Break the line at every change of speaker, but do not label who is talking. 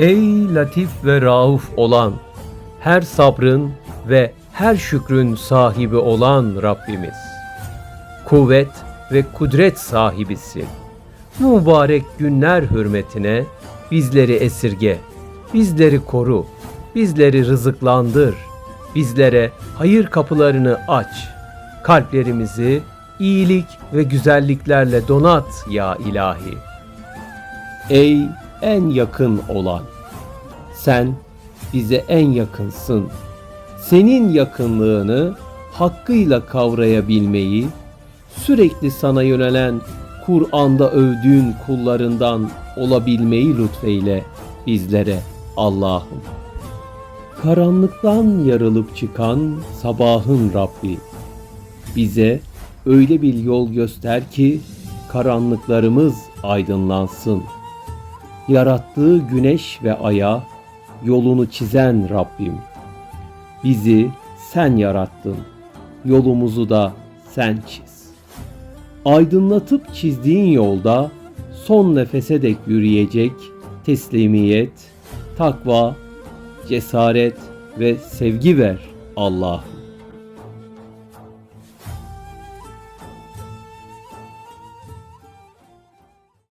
Ey latif ve rauf olan, her sabrın ve her şükrün sahibi olan Rabbimiz. Kuvvet ve kudret sahibisin. Mübarek günler hürmetine bizleri esirge, bizleri koru, bizleri rızıklandır, bizlere hayır kapılarını aç, kalplerimizi iyilik ve güzelliklerle donat ya ilahi. Ey en yakın olan, sen bize en yakınsın. Senin yakınlığını hakkıyla kavrayabilmeyi, sürekli sana yönelen Kur'an'da övdüğün kullarından olabilmeyi lütfeyle bizlere Allah'ım. Karanlıktan yarılıp çıkan sabahın Rabbi, bize öyle bir yol göster ki karanlıklarımız aydınlansın. Yarattığı güneş ve aya yolunu çizen Rabbim. Bizi sen yarattın. Yolumuzu da sen çiz. Aydınlatıp çizdiğin yolda son nefese dek yürüyecek teslimiyet, takva, cesaret ve sevgi ver Allah'ım.